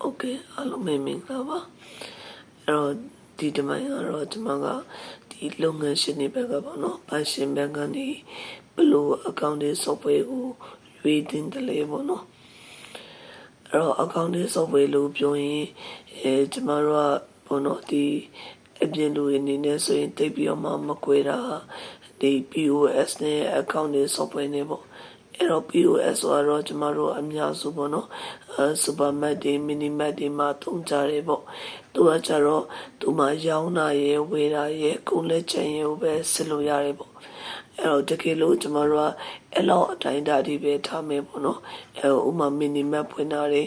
โอเคအားလုံးပဲမင်္ဂလာပါအဲ့တော့ဒီတမိုင်းကတော့ကျွန်မကဒီလုပ်ငန်းရှင်တွေဘက်ကပေါ့နော်ဘန်ရှင်ဘက်ကနေဘယ်လိုအကောင့်တွေ software ကိုရွေးတင်တယ်လေပေါ့နော်အဲ့တော့အကောင့်တွေ software လို့ပြောရင်အဲကျွန်မတို့ကပေါ့နော်ဒီအပြင်လူတွေအနေနဲ့ဆိုရင်တိတ်ပြီးတော့မှမကွေတာဒီ POS နဲ့ account တွေ software တွေပေါ့ အဲ့တော့ POS ဆိုတော့ကျမတို့အများစုပေါ့နော်အဲစူပါမတ်တွေမီနီမတ်တွေမှာသုံးကြတယ်ပေါ့သူကကြတော့သူမှရောင်းတာရယ်ဝယ်တာရယ်ကုန်လက်ချင်ရယ်ပဲစစ်လို့ရတယ်ပေါ့အဲ့တော့တကယ်လို့ကျမတို့ကအဲ့လောက်အတိုင်းတာဒီပဲထားမယ်ပေါ့နော်အဲဥမာမီနီမတ်ဖွင့်တာတွေ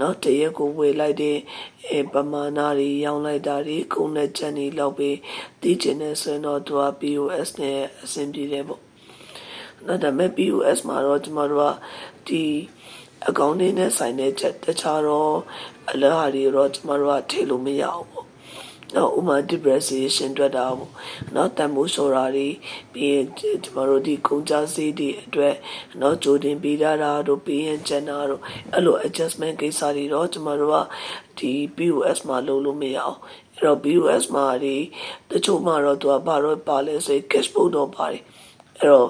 နော်တရက်ကိုဝယ်လိုက်တဲ့အဲပမာဏတွေရောင်းလိုက်တာတွေကုန်လက်ချင်တွေလောက်ပဲသိချင်တယ်ဆိုရင်တော့သူက POS နဲ့အဆင်ပြေတယ်ပေါ့ နော်ဒါပေမဲ့ POS မှာတော့ကျမတို့ကဒီအကောင့်တွေနဲ့ဆိုင်တဲ့ချက်တခြားတော့အလားဟာတွေတော့ကျမတို့ကထည့်လို့မရဘူးပေါ့နော်ဥမာ depreciation တွေ့တာပေါ့နော်တန်မိုးလျှော်တာတွေပြီးရင်ကျမတို့ဒီကုန်ကြစည်တွေအတွက်နော်ကြိုတင်ပေးတာတို့ပြီးရင်ကျန်တာတို့အဲ့လို adjustment ကိစ္စတွေတော့ကျမတို့ကဒီ POS မှာလုပ်လို့မရအောင်အဲ့တော့ POS မှာဒီတချို့မှာတော့သူကဘာတော့ပါလဲဆိုရင် cash book တော့ပါတယ် အဲ့တော့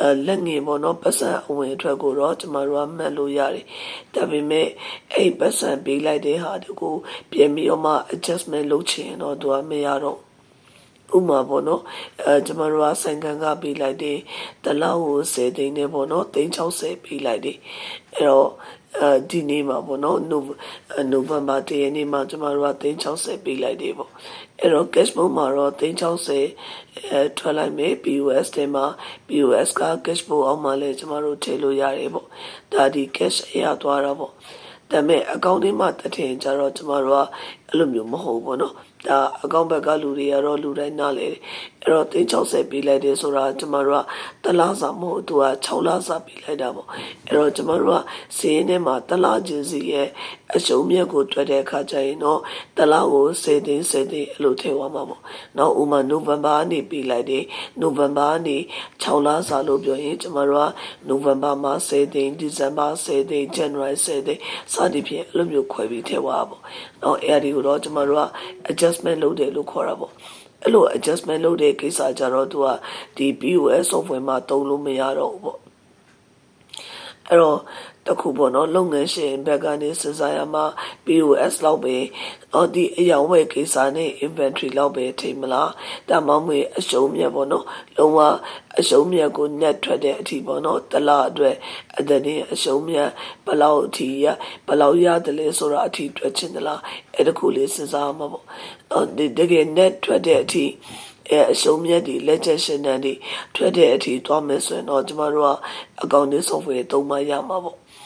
အဲလက်ငယ်ပေါ့နော်ပတ်စံအဝင်အထွက်ကိုတော့ကျမတို့ကမှတ်လို့ရတယ်ဒါပေမဲ့အဲ့ပတ်စံပေးလိုက်တဲ့ဟာတကိုပြင်ပြီးတော့မှ adjustment လုပ်ချင်ရင်တော့သူကမရတော့ဥမာပေါ့နော်အဲကျမတို့ကဆိုင်ကန်ကပေးလိုက်တယ်တလောက်ကို10သိန်းနဲ့ပေါ့နော်360ပေးလိုက်တယ်အဲ့တော့ အဲဒီနေ့မှာပေါ့နော်နိုဝင်ဘာတရက်နေ့မှာကျမတို့က360ပေးလိုက်တယ်ပေါ့အဲ့တော့ cash book မှာတော့360အဲထွက်လိုက်မယ် POS ထဲမှာ POS က cash book အောက်မှာလည်းကျမတို့ထည့်လို့ရတယ်ပေါ့ဒါဒီ cash အရသွားတာပေါ့ဒါပေမဲ့အကောင့်ထဲမှာတက်ထင်ကြတော့ကျမတို့ကအဲ့လိုမျိုးမဟုတ်ဘူးနော်ဒါအကောင့်ဘက်ကလူတွေကတော့လူတိုင်းနားလေတယ် အဲ့တော့360ပေးလိုက်တယ်ဆိုတာကျမတို့ကတလားစာမဟုတ်သူက6လစာပေးလိုက်တာပေါ့အဲ့တော့ကျမတို့ကစီးရင်ထဲမှာတလားချင်းစီရဲ့အရှုံးမြတ်ကိုတွေ့တဲ့အခါကျရင်တော့တလားကိုစေသိန်းစေသိန်းအဲ့လိုထည့်သွားမှာပေါ့နောက်ဥမာနိုဝင်ဘာကနေပေးလိုက်တယ်နိုဝင်ဘာကနေ6လစာလို့ပြောရင်ကျမတို့ကနိုဝင်ဘာမှာစေသိန်းဒီဇင်ဘာစေသိန်းဇန်နဝါရီစေသိန်းစသည်ဖြင့်အဲ့လိုမျိုးခွဲပြီးထည့်သွားပါပေါ့နောက်အဲ့ဒီကိုတော့ကျမတို့က adjustment လုပ်တယ်လို့ခေါ်တာပေါ့ အဲ့လို adjustment လုပ်တဲ့ကိစ္စကြတော့သူကဒီ POS software မှာသုံးလို့မရတော့ဘူးပေါ့အဲ့တော့ တခုပေါ့နော်လုပ်ငန်းရှင်ဘက်ကနေစဉ်းစားရမှာ POS လောက်ပဲအော်ဒီအယောင်ဝယ်ကိစ္စနဲ့ inventory လောက်ပဲထိမလားတမောင်းမွေအရှုံးမြတ်ပေါ့နော်လုံးဝအရှုံးမြတ်ကို net ထွက်တဲ့အထိပေါ့နော်တလားအတွက်အတည်းအရှုံးမြတ်ဘလောက်အထိရဘလောက်ရတယ်လဲဆိုတာအထိထွက်ချင်သလားအဲ့တခုလေးစဉ်းစားမှာပေါ့အော်ဒီတကယ် net ထွက်တဲ့အထိအဲအရှုံးမြတ်တွေလက်ချက်ရှင်တန်းတွေထွက်တဲ့အထိသွားမယ်ဆိုရင်တော့ကျမတို့ကအကောင့်တွေ software သုံးမှရမှာပေါ့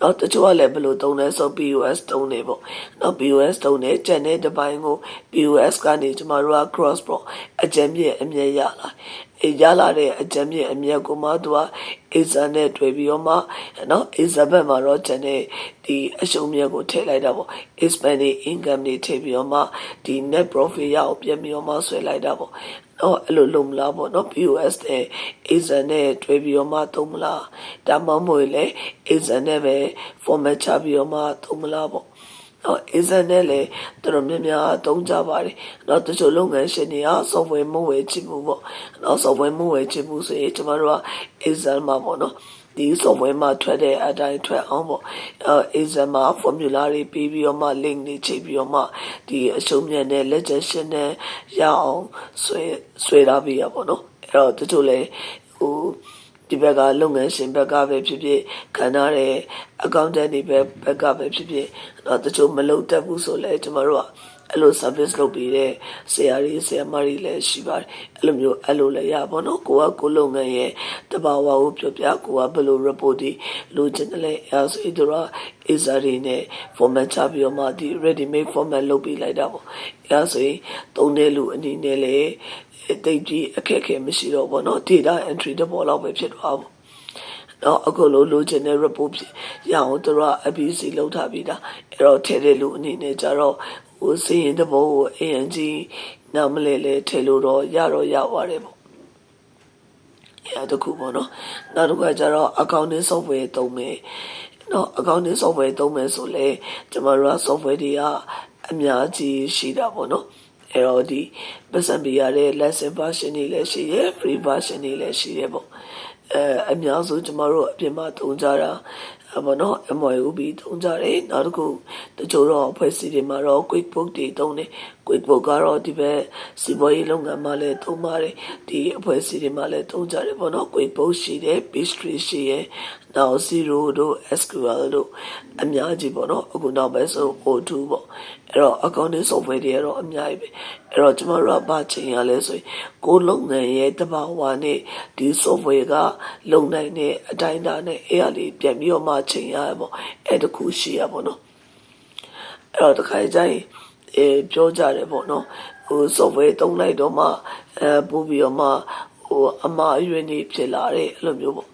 တော့တချို့ကလည်းဘယ်လိုသုံးလဲဆို POS သုံးနေပေါ့နော် POS သုံးနေကျန်တဲ့တစ်ပိုင်းကို POS ကနေကျမတို့က cross ပေါ့အကြမ်းမြင့်အမြင့်ရလာအေးရလာတဲ့အကြမ်းမြင့်အမြင့်ကိုမှသူက Acer နဲ့တွေ့ပြီးတော့မှနော် Acer ဘက်မှာတော့ကျန်တဲ့ဒီအရှုံးမြတ်ကိုထည့်လိုက်တာပေါ့ expanding income တွေထည့်ပြီးတော့မှဒီ net profit ရအောင်ပြန်ပြီးတော့မှဆွဲလိုက်တာပေါ့တော့အဲ့လိုလုံးမလားပေါ့နော် POS နဲ့ Acer နဲ့တွဲပြီးတော့မှသုံးမလားဒါမှမဟုတ်လေ Acer နဲ့ပဲ format ချပြီးတော့မှသုံးမလားပေါ့တော့ Acer နဲ့လည်းတော်တော်များများသုံးကြပါတယ်။တော့တချို့လုပ်ငန်းရှင်တွေက software မဝယ်ချင်ဘူးပေါ့။တော့ software မဝယ်ချင်ဘူးဆိုရင်ကျမတို့က Acer မှာပေါ့နော်။ဒီ software မှာထွက်တဲ့အတိုင်းထွက်အောင်ပေါ့အဲ Acer မှာ formula တွေပြီးပြီးတော့မှ link တွေချိန်ပြီးတော့မှဒီအရှုံးမြတ်နဲ့ legend နဲ့ရအောင်ဆွဲဆွဲထားပြီးရပေါ့နော်အဲ့တော့တချို့လဲဟို ဒီဘက်ကလုပ်ငန်းရှင်ဘက်ကပဲဖြစ်ဖြစ်ခံထားတဲ့အကောင့်တန်တွေပဲဘက်ကပဲဖြစ်ဖြစ်တော့တချို့မလုပ်တတ်ဘူးဆိုလဲကျမတို့ကအဲ့လို service လုပ်ပေးတဲ့ဆရာကြီးဆရာမတွေလည်းရှိပါတယ်အဲ့လိုမျိုးအဲ့လိုလည်းရပါတော့ကိုကကိုလုပ်ငန်းရဲ့တဘာဝကိုပြောပြကိုကဘယ်လို report တွေလိုချင်တယ်လဲအဲဆိုရင်တို့က Acer တွေနဲ့ format ချပြီးတော့မှဒီ ready made format လုပ်ပေးလိုက်တာပေါ့အဲဆိုရင်သုံးတဲ့လူအနေနဲ့လည်း တိတ်ကြီးအခက်အခဲမရှိတော့ဘောနော် data entry တပေါ်လောက်ပဲဖြစ်သွားပါတော့အခုလိုလိုချင်တဲ့ report ဖြစ်ရအောင်တို့က ABC လောက်ထားပြီးတာအဲ့တော့ထဲတဲ့လူအနေနဲ့ကြတော့ဟိုစီရင်တဘောကို ANG နာမလဲလဲထဲလို့တော့ရတော့ရပါတယ်ပေါ့ရတခုပေါ့နော်နောက်တစ်ခါကျတော့ accounting software သုံးမယ်နော် accounting software သုံးမယ်ဆိုလဲကျမတို့က software တွေကအများကြီးရှိတာပေါ့နော် အဲ့တော့ဒီပတ်စံပြရတဲ့ lesson version တွေလည်းရှိရယ် free version တွေလည်းရှိရယ်ပေါ့အဲအများစုကျမတို့အပြင်မှာသုံးကြတာအမနော် MOUB သုံးကြတယ်နောက်တစ်ခုတချို့တော့အဖွဲ့အစည်းတွေမှာတော့ QuickBook တွေသုံးတယ် QuickBook ကတော့ဒီဘက်စီးပွားရေးလုပ်ငန်းမှာလည်းသုံးပါတယ်ဒီအဖွဲ့အစည်းတွေမှာလည်းသုံးကြတယ်ပေါ့နော် QuickBook ရှိတယ် Pastry ရှိရယ်နောက် Zero တို့ SQL တို့အများကြီးပေါ့နော်အခုနောက်ပဲဆို O2 ပေါ့အဲ့တော့ accounting software တွေကတော့အများကြီးပဲအဲ့တော့ကျမတို့ကဘာချိန်ရလဲဆိုရင်ကိုယ်လုပ်ငန်းရဲ့တဘာဝနဲ့ဒီ software ကလုံနိုင်တဲ့အတိုင်းအတာနဲ့အဲ့အလေးပြန်ပြီးတော့မှချိန်ရရပေါ့အဲ့တခုရှိရပေါ့နော်အဲ့တော့တခါကျရင် အဲပြောကြတယ်ပေါ့နော်ဟို software တုံးလိုက်တော့မှအဲပို့ပြီးတော့မှဟိုအမှားအယွင်းနေဖြစ်လာတယ်အဲ့လိုမျိုးပေါ့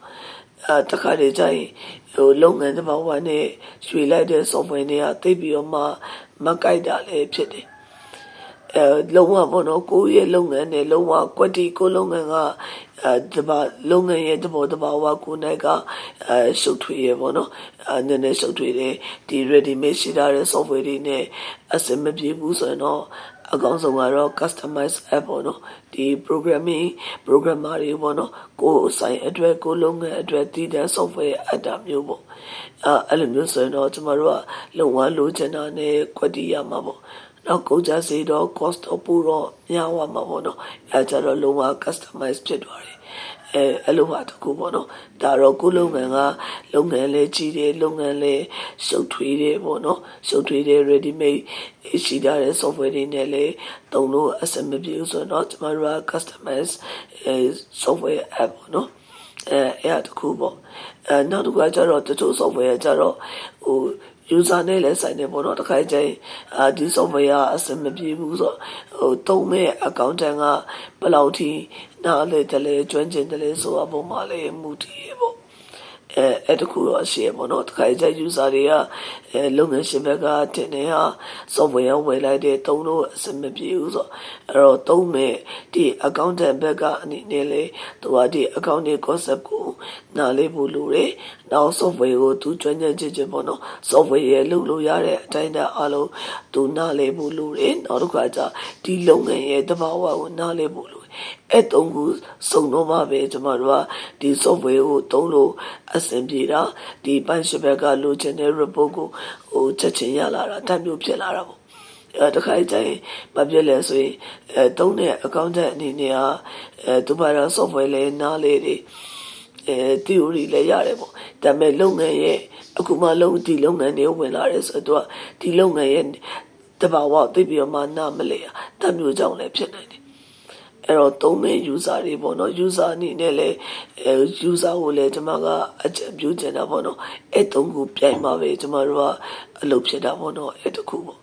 အဲတခါတည်းကျရင်ဟိုလုပ်ငန်းတစ်ပါးဝနဲ့ရွှေလိုက်တဲ့ software တွေကသိပြီးတော့မှမကိုက်တာလည်းဖြစ်တယ် အဲလုံးဝပေါ့နော်ကိုယ့်ရဲ့လုပ်ငန်းနဲ့လုံးဝကွက်တီကိုလုပ်ငန်းကအဲဒီပါလုပ်ငန်းရဲ့တဘောတဘာဝကိုနိုင်ကအဲရှုပ်ထွေးရပေါ့နော်အဲနည်းနည်းရှုပ်ထွေးတယ်ဒီ ready made ရှိထားတဲ့ software တွေနဲ့အဆင်မပြေဘူးဆိုရင်တော့အကောင်းဆုံးကတော့ customize app ပေါ့နော်ဒီ programming programmer တွေပေါ့နော်ကိုယ်ဆိုင်အတွက်ကိုယ်လုပ်ငန်းအတွက်တည်တဲ့ software အပ်တာမျိုးပေါ့အဲအဲ့လိုမျိုးဆိုရင်တော့ကျမတို့ကလုံဝလိုချင်တာနဲ့ကွက်တီရမှာပေါ့ နောက်ကုန်ကြစေတော့ cost တော့ပိုတော့များသွားမှာပေါ့နော်အဲကြတော့လုံးဝ customize ဖြစ်သွားတယ်အဲအဲ့လိုဟာတခုပေါ့နော်ဒါတော့ကိုလုပ်ငန်းကလုပ်ငန်းလေးကြီးတယ်လုပ်ငန်းလေးရှုပ်ထွေးတယ်ပေါ့နော်ရှုပ်ထွေးတယ် ready made ရှိထားတဲ့ software တွေနဲ့လည်းတုံလို့အဆင်မပြေဘူးဆိုတော့ကျမတို့က customize software app ပေါ့နော်အဲအဲ့ဒါတခုပေါ့အဲနောက်တစ်ခုကကျတော့တချို့ software ကကျတော့ဟို user နဲ့လည်းဆိုင်နေပေါ့နော်တခါကျရင်အာဒီ software ကအဆင်မပြေဘူးဆိုဟိုတုံးမဲ့ accountant ကဘယ်လောက်ထိနားလေတယ်လဲကျွမ်းကျင်တယ်လဲဆိုတာပုံမှန်လေးမူတည်ပေါ့အဲအဲ့တခုတော့ရှိရပေါ့နော်တခါကျ user တွေကအဲလုပ်ငန်းရှင်ဘက်ကတင်နေဟာ software ဝယ်လိုက်တဲ့တုံးလို့အဆင်မပြေဘူးဆိုအဲ့တော့တုံးမဲ့ဒီ accountant ဘက်ကအနေနဲ့လေသူကဒီ accounting concept ကို နားလေးဖို့လိုတယ်နောက် software ကိုသူကျွမ်းကျင်ခြင်းချင်းပေါ့နော် software ရဲ့လုပ်လို့ရတဲ့အတိုင်းအတာအလုံးသူနားလေးဖို့လိုတယ်နောက်တစ်ခါကျဒီလုပ်ငန်းရဲ့တဘာဝကိုနားလေးဖို့လိုအဲ့တုံးခုစုံတော့မှပဲကျမတို့ကဒီ software ကိုသုံးလို့အဆင်ပြေတာဒီပန့်ရှဘက်ကလိုချင်တဲ့ report ကိုဟိုချက်ချင်းရလာတာတမျိုးဖြစ်လာတာပေါ့အဲတခါကျရင်မပြည့်လဲဆိုရင်အဲတုံးတဲ့ accountant အနေနဲ့ဟာအဲသူပါတော့ software လဲနားလေးတွေ အဲ theory လည်းရတယ်ပေါ့ဒါပေမဲ့လုပ်ငန်းရဲ့အခုမှလုံးဒီလုပ်ငန်းတွေဝင်လာတယ်ဆိုတော့ဒီလုပ်ငန်းရဲ့တဘာဝသိပြီးတော့မှနားမလဲတမျိုးကြောင့်လည်းဖြစ်နိုင်တယ်အဲ့တော့သုံးမဲ့ user တွေပေါ့နော် user အနေနဲ့လည်းအဲ user ကိုလည်းကျွန်မကအကြံပြုချင်တာပေါ့နော်အဲ့သုံးခုပြိုင်မှာပဲကျွန်မတို့ကအလုပ်ဖြစ်တာပေါ့နော်အဲ့တခုပေါ့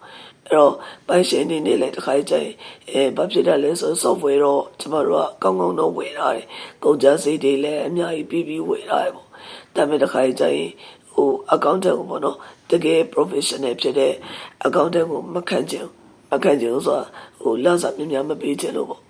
အဲ့တော့ပိုင်ရှင်အနေနဲ့လည်းတစ်ခါကြရင်အဲဘာဖြစ်တာလဲဆို software တော့ကျွန်မတို့ကကောင်းကောင်းတော့ဝယ်ထားတယ်ကုန်ကြစိတ်တွေလည်းအများကြီးပြီးပြီးဝယ်ထားတယ်ပေါ့ဒါပေမဲ့တစ်ခါကြရင်ဟို accountant ကိုပေါ့နော်တကယ် professional ဖြစ်တဲ့ accountant ကိုမခံချင်မခံချင်ဆိုတာဟိုလမ်းစာမြင်များမပေးချင်လို့ပေါ့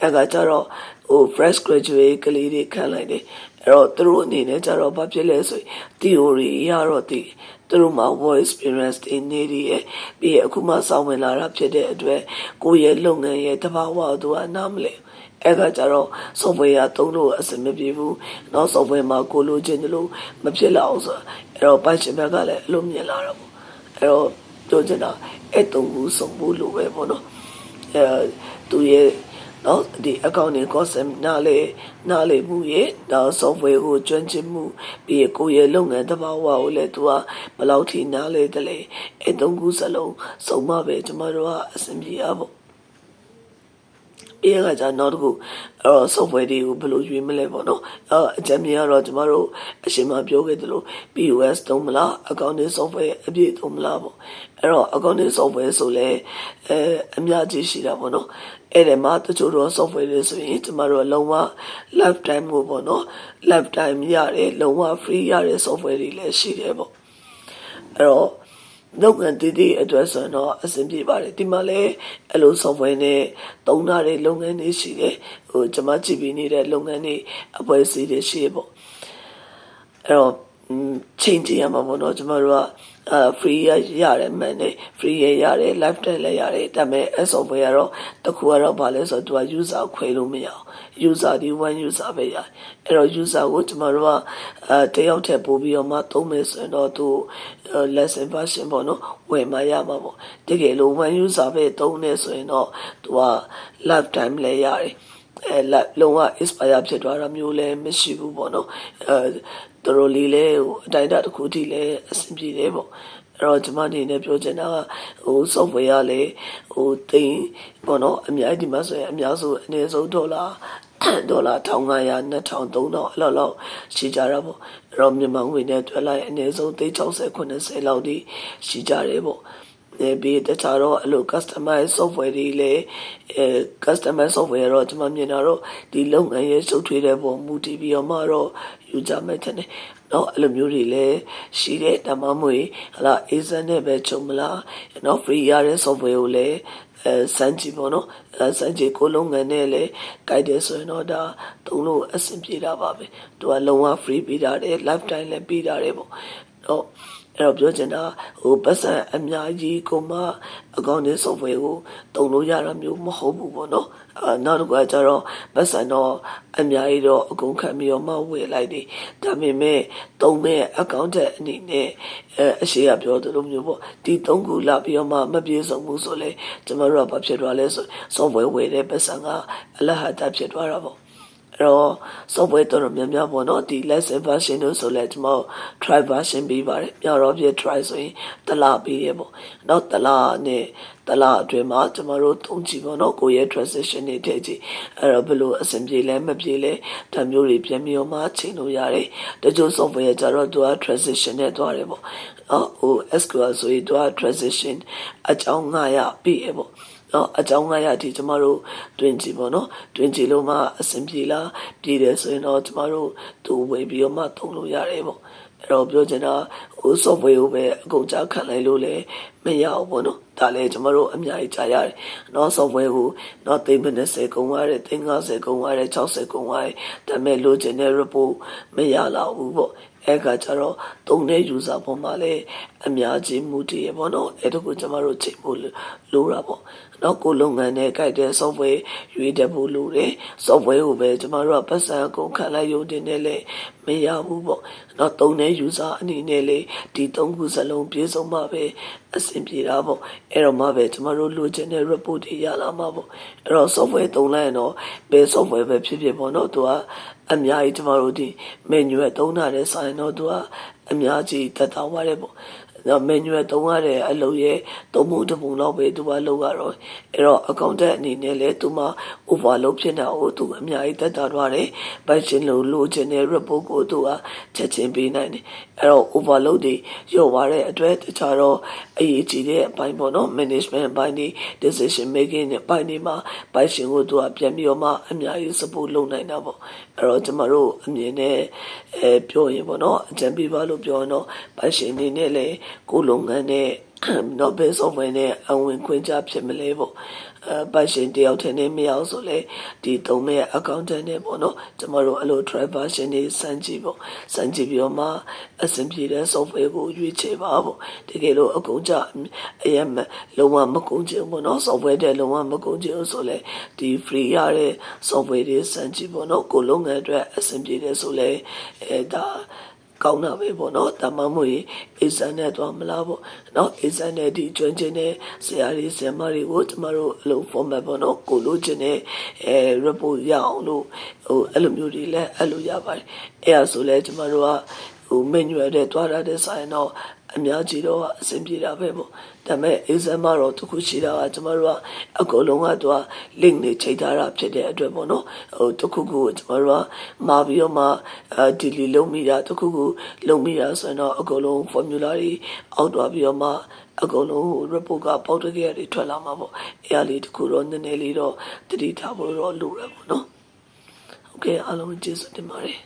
အဲ့ကကြတော့ဟို fresh graduate ကလေးတွေခံလိုက်တယ် အဲ့တော့သူတို့အနေနဲ့ကြတော့ဘာဖြစ်လဲဆိုရင် theory ရတော့တည်သူတို့မှာ work experience တွေနေရရဲ့ပြီးရအခုမှစောင့်ဝင်လာတာဖြစ်တဲ့အတွက်ကိုယ့်ရဲ့လုပ်ငန်းရဲ့တဘာဝသူကနားမလဲအဲ့ကကြတော့ software ကသုံးလို့အဆင်မပြေဘူးเนาะ software မှာကိုလိုချင်တယ်လို့မဖြစ်လာအောင်ဆိုအဲ့တော့ patient ဘက်ကလည်းအလိုမြင်လာတော့ပေါ့အဲ့တော့ပြောချင်တာအဲ့တုံးဘူးစုံဖို့လိုပဲပေါ့နော်အဲသူရဲ့ နော်ဒီ accounting concept နားလေနားလေမှုရဲ့ဒါ software ကိုကျွမ်းကျင်မှုပြီးကိုယ့်ရဲ့လုပ်ငန်းတဘာဝကိုလည်းသူကဘယ်လောက်ထိနားလေတယ်လဲအဲသုံးခုစလုံးစုံမပဲကျမတို့ကအဆင်ပြေရပါ အေးကကြာနောက်တစ်ခုအဲ့တော့ software တွေကိုဘယ်လိုရွေးမလဲပေါ့နော်အဲ့အကြမ်းမြင်ကတော့ကျမတို့အရှင်မပြောခဲ့သလို POS သုံးမလား accounting software အပြည့်သုံးမလားပေါ့အဲ့တော့ accounting software ဆိုလဲအဲအများကြီးရှိတာပေါ့နော်အဲ့ဒီမှာတချို့တော့ software တွေဆိုရင်ကျမတို့လုံးဝ lifetime ကိုပေါ့နော် lifetime ရတယ်လုံးဝ free ရတဲ့ software တွေလည်းရှိတယ်ပေါ့အဲ့တော့ လုပ်ငန်းတည်တည်အတွက်ဆိုတော့အဆင်ပြေပါတယ်ဒီမှာလည်းအဲ့လို software နဲ့တုံးထားတဲ့လုပ်ငန်းတွေရှိတယ်ဟိုကျွန်မကြည့်ပြီးနေတဲ့လုပ်ငန်းတွေအဖွဲ့အစည်းတွေရှိပေါ့အဲ့တော့ ချိန်ကြည့်ရမှာပေါ့နော်ကျမတို့ကအာ free ရရတယ်မှန်တယ် free ရရတယ် lifetime လည်းရတယ်ဒါပေမဲ့ as software ကတော့တခုကတော့ဗာလဲဆိုတော့သူက user ခွဲလို့မရအောင် user ဒီ one user ပဲရတယ်အဲ့တော့ user ကိုကျမတို့ကအဲတယောက်ထက်ပို့ပြီးတော့မှသုံးမယ်ဆိုရင်တော့သူ lesson version ပေါ့နော်ဝယ်မှရမှာပေါ့တကယ်လို့ one user ပဲသုံးနေဆိုရင်တော့သူက lifetime လည်းရတယ်အဲလုံးဝ expire ဖြစ်သွားတာမျိုးလည်းမရှိဘူးပေါ့နော်အဲ တော်တော်လေးလဲဟိုအတိုင်းအတာတစ်ခုထိလဲအဆင်ပြေတယ်ပေါ့အဲ့တော့ကျွန်မအနေနဲ့ပြောချင်တာကဟို software ကလည်းဟိုသိန်းပေါ့နော်အများကြီးဒီမှာဆိုရင်အများဆုံးအနည်းဆုံးဒေါ်လာဒေါ်လာ1500 2000 3000အဲ့လိုလောက်ရှိကြတာပေါ့အဲ့တော့မြန်မာငွေနဲ့တွက်လိုက်အနည်းဆုံး360 90လောက်ဒီရှိကြတယ်ပေါ့ အဲပြီးတခြားတော့အဲ့လို customize software တွေလည်းအဲ customize software တော့ကျွန်မမြင်တာတော့ဒီလုပ်ငန်းရဲ့စုပ်ထွေးတဲ့ပုံမူတည်ပြီးတော့မှတော့ယူကြမယ်တဲ့နော်အဲ့လိုမျိုးတွေလည်းရှိတဲ့ဓမ္မမွေဟလာ ASN နဲ့ပဲချုပ်မလားနော် free ရတဲ့ software ကိုလည်းအဲစမ်းကြည့်ပေါ့နော်အဲစမ်းကြည့်ကိုလုံးငန်းနဲ့လည်း guide တယ်ဆိုရင်တော့ဒါသုံးလို့အဆင်ပြေတာပါပဲသူကလုံးဝ free ပေးတာတယ် lifetime လည်းပေးတာတယ်ပေါ့တော့ အဲ့တော့ပြောချင်တာဟိုပတ်စံအများကြီးကိုမှအကောင့်နဲ့ software ကိုတုံလို့ရတာမျိုးမဟုတ်ဘူးပေါ့နော်အာနောက်တစ်ခါကျတော့ပတ်စံတော့အများကြီးတော့အကုန်ခံပြီးတော့မှဝယ်လိုက်တယ်ဒါပေမဲ့တုံးမဲ့အကောင့်တဲ့အနေနဲ့အဲအရှိရပြောသလိုမျိုးပေါ့ဒီသုံးခုလာပြီးတော့မှမပြေဆုံးဘူးဆိုလဲကျမတို့ကဘာဖြစ်သွားလဲဆို software ဝယ်တဲ့ပတ်စံကအလဟတာဖြစ်သွားတာပေါ့ အဲ့တော့ software တော်တော်များများပေါ့နော်ဒီ lesson version လို့ဆိုလဲကျွန်တော် try version ပေးပါတယ်ပြတော့ပြ try ဆိုရင်တလားပေးရပေါ့နောက်တလားနဲ့တလားအတွင်းမှာကျွန်တော်တို့သုံးကြည့်ပေါ့နော်ကိုရဲ့ transition တွေထည့်ကြည့်အဲ့တော့ဘယ်လိုအဆင်ပြေလဲမပြေလဲဒါမျိုးတွေပြန်ပြီးတော့မှချိန်လို့ရတယ်တချို့ software ကျတော့သူက transition နဲ့တွားတယ်ပေါ့နော်ဟို SQL ဆိုရင်သူက transition အကြောင်း900ပြည့်ရပေါ့ နော်အကြောင်း900အထိကျမတို့တွင်ကြည့်ပေါ့နော်တွင်ကြည့်လို့မှအဆင်ပြေလားပြေတယ်ဆိုရင်တော့ကျမတို့သူဝယ်ပြီးတော့မှသုံးလို့ရတယ်ပေါ့အဲ့တော့ပြောချင်တာဟို software ကိုပဲအကုန်ကြားခံလိုက်လို့လည်းမရဘူးပေါ့နော်ဒါလည်းကျမတို့အများကြီးကြားရတယ်နော် software ကိုနော်သိန်း50ကုန်ရတယ်သိန်း50ကုန်ရတယ်60ကုန်ရတယ်ဒါပေမဲ့လိုချင်တဲ့ report မရလာဘူးပေါ့ အဲ့ကကြတော့တုံတဲ့ user ပေါ်မှာလည်းအများကြီးမူတည်ရပေါ့နော်အဲ့ဒါကိုကျမတို့ချိန်ဖို့လိုတာပေါ့နော်ကိုလုပ်ငန်းနဲ့ကြိုက်တဲ့ software ရွေးတတ်ဖို့လိုတယ် software ကိုပဲကျမတို့ကပတ်စံအကုန်ခံလိုက်ရုံတင်နဲ့လည်းမရဘူးပေါ့နော်တုံတဲ့ user အနေနဲ့လေဒီသုံးခုစလုံးပြေဆုံးမှပဲအဆင်ပြေတာပေါ့အဲ့တော့မှပဲကျမတို့လိုချင်တဲ့ report တွေရလာမှာပေါ့အဲ့တော့ software သုံးလိုက်ရင်တော့ဘယ် software ပဲဖြစ်ဖြစ်ပေါ့နော်သူကအများကြီးကျမတို့ဒီ manual သုံးတာတဲ့ဆိုင်တော့သူကအများကြီးတက်တောင်းပါ တယ်ပေါ့တော့ manual သုံးရတဲ့အလုပ်ရဲ့သုံးမှုတစ်ပုံလောက်ပဲသူကလုပ်ရတော့အဲ့တော့ accountant အနေနဲ့လည်းသူမှ overload ဖြစ်တာကိုသူအများကြီးတက်တာတော့တယ်ဘတ်ရှင်လို့လိုချင်တဲ့ report ကိုသူကချက်ချင်းပေးနိုင်တယ်အဲ့တော့ overload တွေရော့သွားတဲ့အတွက်တခြားတော့အရေးကြီးတဲ့အပိုင်းပေါ့နော် management အပိုင်းတွေ decision making နဲ့ပိုင်းတွေမှာဘတ်ရှင်ကိုသူကပြန်ပြီးတော့မှအများကြီး support လုပ်နိုင်တာပေါ့အဲ့တော့ကျမတို့အမြင်နဲ့အဲပြောရင်ပေါ့နော်အကြံပေးပါလို့ပြောရင်တော့ဘတ်ရှင်အနေနဲ့လည်းကိုလုပ်ငန်းနဲ့တော့ဘယ် software နဲ့အဝင်ခွင့်ကြဖြစ်မလဲပေါ့အဲပတ်ရှင်တယောက်ထင်းနေမရအောင်ဆိုလဲဒီသုံးမဲ့ accountant နဲ့ပေါ့နော်ကျမတို့အဲ့လို try version တွေစမ်းကြည့်ပေါ့စမ်းကြည့်ပြီးတော့မှအဆင်ပြေတဲ့ software ကိုရွေးချယ်ပါပေါ့တကယ်လို့အကုန်ကြအရင်လုံးဝမကုန်ချင်ဘူးနော် software တဲ့လုံးဝမကုန်ချင်ဘူးဆိုလဲဒီ free ရတဲ့ software တွေစမ်းကြည့်ပေါ့နော်ကိုလုံးငယ်အတွက်အဆင်ပြေတယ်ဆိုလဲအဲဒါ ကောင်းတာပဲပေါ့နော်တမမွေအေးစန်နဲ့တော့မလားပေါ့နော်အေးစန်နဲ့ဒီကျွမ်းကျင်တဲ့ဆရာကြီးဆရာမတွေကိုကျမတို့အလုပ် format ပေါ့နော်ကိုလိုချင်တဲ့အဲ report ရအောင်လို့ဟိုအဲ့လိုမျိုးတွေလည်းအဲ့လိုရပါတယ်အဲ့ဒါဆိုလဲကျမတို့ကဟို manual တဲ့တွားရတဲ့ဆိုင်တော့ အများကြီးတော့အဆင်ပြေတာပဲပေါ့ဒါပေမဲ့ exam မှာတော့တခုရှိတာကကျမတို့ကအကုန်လုံးကသူက link တွေချိန်ထားတာဖြစ်တဲ့အတွက်ပေါ့နော်ဟိုတခုခုကျမတို့ကမှာပြီးတော့မှအဲ delete လုပ်မိတာတခုခုလုပ်မိတာဆိုရင်တော့အကုန်လုံး formula တွေအောက်သွားပြီးတော့မှအကုန်လုံး report ကပေါက်တကယ်တွေထွက်လာမှာပေါ့အဲအလေးတခုတော့နည်းနည်းလေးတော့တတိထားဖို့တော့လိုရပေါ့နော်ဟုတ်ကဲ့အားလုံးကျေးဇူးတင်ပါတယ်